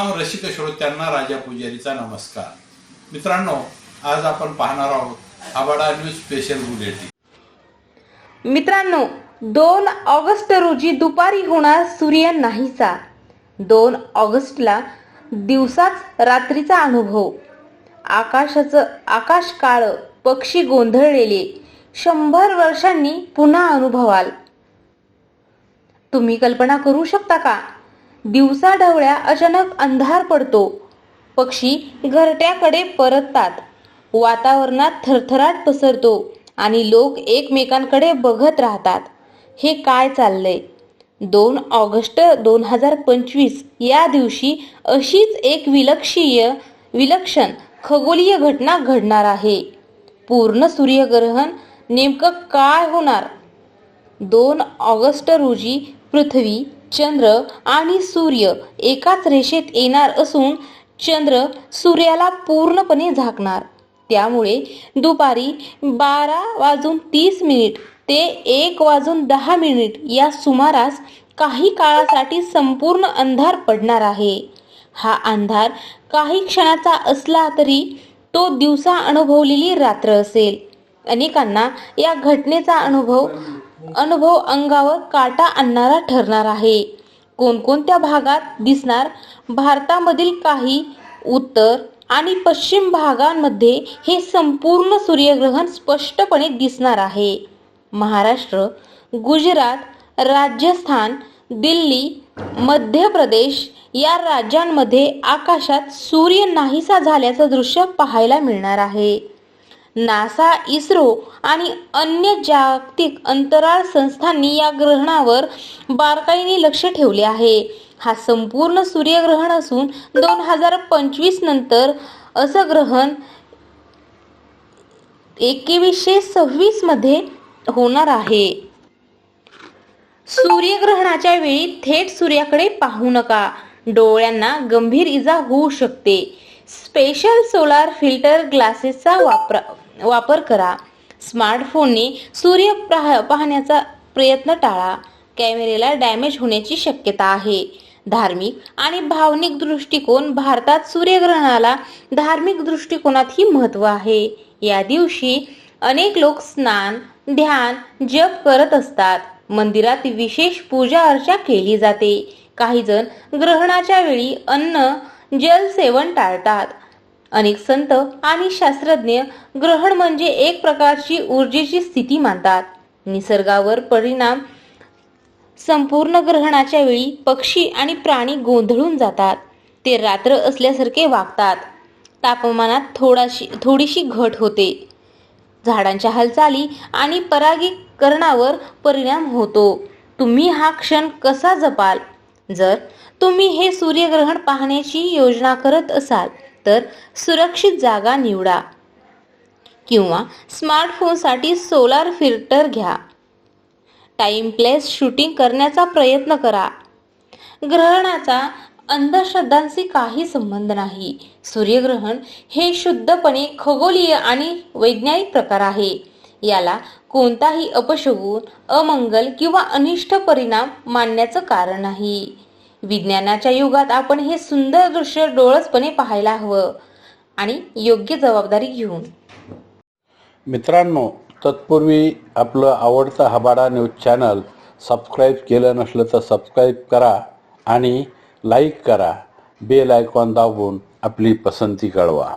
रसिक श्रोत्यांना राजा पुजारीचा नमस्कार. मित्रांनो आज आपण पाहणार आहोत आबाडा न्यूज स्पेशल बुलेटिन. मित्रांनो दोन ऑगस्ट रोजी दुपारी होणार सूर्य नाहीसा. दोन ऑगस्टला दिवसाच रात्रीचा अनुभव. आकाशाचं आकाश काळ पक्षी गोंधळलेले शंभर वर्षांनी पुन्हा अनुभवाल. तुम्ही कल्पना करू शकता का? दिवसा ढवळ्या अचानक अंधार पडतो. पक्षी घरट्याकडे परततात. वातावरणात थरथराट पसरतो आणि लोक एकमेकांकडे बघत राहतात. हे काय चाललंय? दोन ऑगस्ट दोन हजार पंचवीस या दिवशी अशीच एक विलक्षीय विलक्षण खगोलीय घटना घडणार आहे. पूर्ण सूर्यग्रहण नेमकं काय होणार? दोन ऑगस्ट रोजी पृथ्वी चंद्र आणि सूर्य एकाच रेषेत येणार असून चंद्र सूर्याला पूर्णपणे झाकणार. त्यामुळे दुपारी बारा वाजून तीस मिनिट ते एक वाजून दहा मिनिट या सुमारास काही काळासाठी संपूर्ण अंधार पडणार आहे. हा अंधार काही क्षणाचा असला तरी तो दिवसा अनुभवलेली रात्र असेल. अनेकांना या घटनेचा अनुभव अनुभव अंगावर काटा आणणारा ठरणार आहे. कोणकोणत्या भागात दिसणार? भारतामधील काही उत्तर आणि पश्चिम भागांमध्ये हे संपूर्ण सूर्यग्रहण स्पष्टपणे दिसणार आहे. महाराष्ट्र गुजरात राजस्थान दिल्ली मध्य प्रदेश या राज्यांमध्ये आकाशात सूर्य नाहीसा झाल्याचं दृश्य पाहायला मिळणार आहे. नासा इस्रो आणि अन्य जागतिक अंतराळ संस्थांनी या ग्रहणावर बारकाईने लक्ष ठेवले आहे. हा संपूर्ण सूर्यग्रहण असून दोन हजार पंचवीस नंतर असं ग्रहण एकवीसशे सव्वीसमध्ये होणार आहे. सूर्यग्रहणाच्या वेळी थेट सूर्याकडे पाहू नका. डोळ्यांना गंभीर इजा होऊ शकते. स्पेशल सोलार फिल्टर ग्लासेसचा वापर वापर करा. स्मार्टफोनने सूर्य पाह- पाहण्याचा प्रयत्न टाळा. कॅमेरेला डॅमेज होण्याची शक्यता आहे. धार्मिक आणि भावनिक दृष्टिकोन भारतात सूर्यग्रहणाला धार्मिक दृष्टिकोनातही महत्त्व आहे. या दिवशी अनेक लोक स्नान ध्यान जप करत असतात. मंदिरात विशेष पूजा अर्चा केली जाते. काही जण ग्रहणाच्या वेळी अन्न जल सेवन टाळतात. अनेक संत आणि शास्त्रज्ञ ग्रहण म्हणजे एक प्रकारची ऊर्जेची स्थिती मानतात. निसर्गावर परिणाम संपूर्ण ग्रहणाच्या वेळी पक्षी आणि प्राणी गोंधळून जातात. ते रात्र असल्यासारखे वागतात. तापमानात थोडाशी थोडीशी घट होते. झाडांच्या हालचाली आणि परागीकरणावर परिणाम होतो. तुम्ही हा क्षण कसा जपाल? जर तुम्ही हे सूर्यग्रहण पाहण्याची योजना करत असाल तर सुरक्षित जागा निवडा. किंवा स्मार्टफोनसाठी सोलार फिल्टर घ्या. टाइम प्लेस शूटिंग करण्याचा प्रयत्न करा. ग्रहणाचा अंधश्रद्धांशी काही संबंध नाही. सूर्यग्रहण हे शुद्धपणे खगोलीय आणि वैज्ञानिक प्रकार आहे. याला कोणताही अपशगुन अमंगल किंवा अनिष्ट परिणाम मानण्याचं कारण नाही. विज्ञानाच्या युगात आपण हे सुंदर दृश्य डोळसपणे पाहायला हवं आणि योग्य जबाबदारी घेऊन. मित्रांनो तत्पूर्वी आपलं आवडतं हबाडा न्यूज चॅनल सबस्क्राईब केलं नसलं तर सबस्क्राईब करा आणि लाईक करा. बेल आयकॉन दाबून आपली पसंती कळवा.